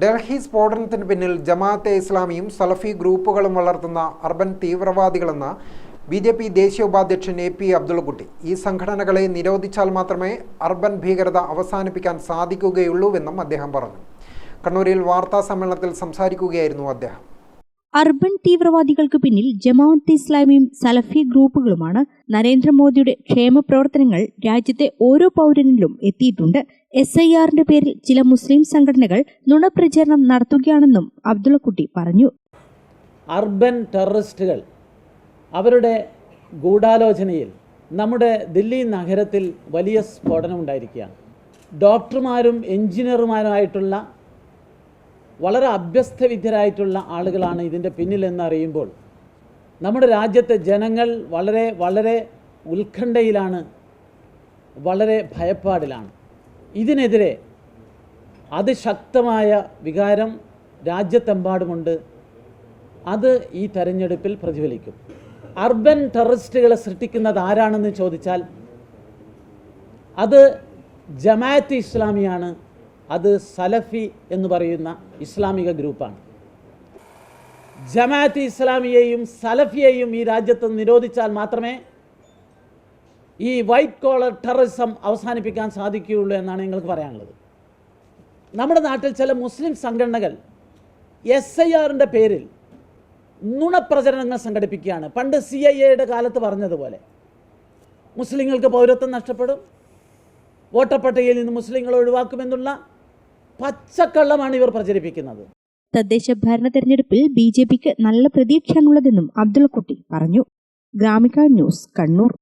ഡൽഹി സ്ഫോടനത്തിന് പിന്നിൽ ജമാഅത്തെ ഇസ്ലാമിയും സലഫി ഗ്രൂപ്പുകളും വളർത്തുന്ന അർബൻ തീവ്രവാദികളെന്ന് ബി ജെ പി ദേശീയ ഉപാധ്യക്ഷൻ എ പി അബ്ദുള്ളക്കുട്ടി. ഈ സംഘടനകളെ നിരോധിച്ചാൽ മാത്രമേ അർബൻ ഭീകരത അവസാനിപ്പിക്കാൻ സാധിക്കുകയുള്ളൂവെന്നും അദ്ദേഹം പറഞ്ഞു. കണ്ണൂരിൽ വാർത്താ സമ്മേളനത്തിൽ സംസാരിക്കുകയായിരുന്നു അദ്ദേഹം. അർബൻ തീവ്രവാദികൾക്ക് പിന്നിൽ ജമാഅത്ത് ഇസ്ലാമിയും സലഫി ഗ്രൂപ്പുകളുമാണ്. നരേന്ദ്രമോദിയുടെ ക്ഷേമ പ്രവർത്തനങ്ങൾ രാജ്യത്തെ ഓരോ പൗരനിലും എത്തിയിട്ടുണ്ട്. എസ് ഐ ആറിന്റെ പേരിൽ ചില മുസ്ലിം സംഘടനകൾ നുണപ്രചരണം നടത്തുകയാണെന്നും അബ്ദുള്ളക്കുട്ടി പറഞ്ഞു. അർബൻ ടെററിസ്റ്റുകൾ അവരുടെ ഗൂഢാലോചനയിൽ നമ്മുടെ ദില്ലി നഗരത്തിൽ വലിയ സ്ഫോടനം ഉണ്ടായിരിക്കുകയാണ് ഡോക്ടർമാരും എഞ്ചിനീയർമാരുമായിട്ടുള്ള വളരെ അഭ്യസ്തവിദ്യരായിട്ടുള്ള ആളുകളാണ് ഇതിന്റെ പിന്നിലെന്ന് അറിയുമ്പോൾ നമ്മുടെ രാജ്യത്തെ ജനങ്ങൾ വളരെ വളരെ ഉത്കണ്ഠയിലാണ് വളരെ ഭയപ്പാടിലാണ്. ഇതിനെതിരെ അതിശക്തമായ വികാരം രാജ്യത്തെമ്പാടുമുണ്ട്. അത് ഈ തെരഞ്ഞെടുപ്പിൽ പ്രതിഫലിക്കും. അർബൻ ടെററിസ്റ്റുകളെ സൃഷ്ടിക്കുന്നത് ആരാണെന്ന് ചോദിച്ചാൽ അത് ജമാഅത്ത് ഇസ്ലാമിയാണ്. അത് സലഫി എന്ന് പറയുന്ന ഇസ്ലാമിക ഗ്രൂപ്പാണ്. ജമാഅത്ത് ഇസ്ലാമിയെയും സലഫിയെയും ഈ രാജ്യത്ത് നിരോധിച്ചാൽ മാത്രമേ ഈ വൈറ്റ് കോളർ ടെററിസം അവസാനിപ്പിക്കാൻ സാധിക്കുകയുള്ളൂ എന്നാണ് നിങ്ങൾക്ക് പറയാനുള്ളത്. നമ്മുടെ നാട്ടിൽ ചില മുസ്ലിം സംഘടനകൾ എസ് ഐ ആറിന്റെ പേരിൽ നുണപ്രചരണങ്ങൾ സംഘടിപ്പിക്കുകയാണ്. പണ്ട് സി ഐ എയുടെ കാലത്ത് പറഞ്ഞതുപോലെ. മുസ്ലിങ്ങൾക്ക് പൗരത്വം നഷ്ടപ്പെടും. വോട്ടപ്പട്ടികയിൽ നിന്ന് മുസ്ലിങ്ങൾ ഒഴിവാക്കുമെന്നുള്ള പച്ചക്കള്ളമാണ് ഇവർ പ്രചരിപ്പിക്കുന്നത്. തദ്ദേശ ഭരണ തെരഞ്ഞെടുപ്പിൽ ബി ജെ പിക്ക് നല്ല പ്രതീക്ഷയാണുള്ളതെന്നും അബ്ദുൾ കുട്ടി പറഞ്ഞു. ഗ്രാമിക ന്യൂസ് കണ്ണൂർ.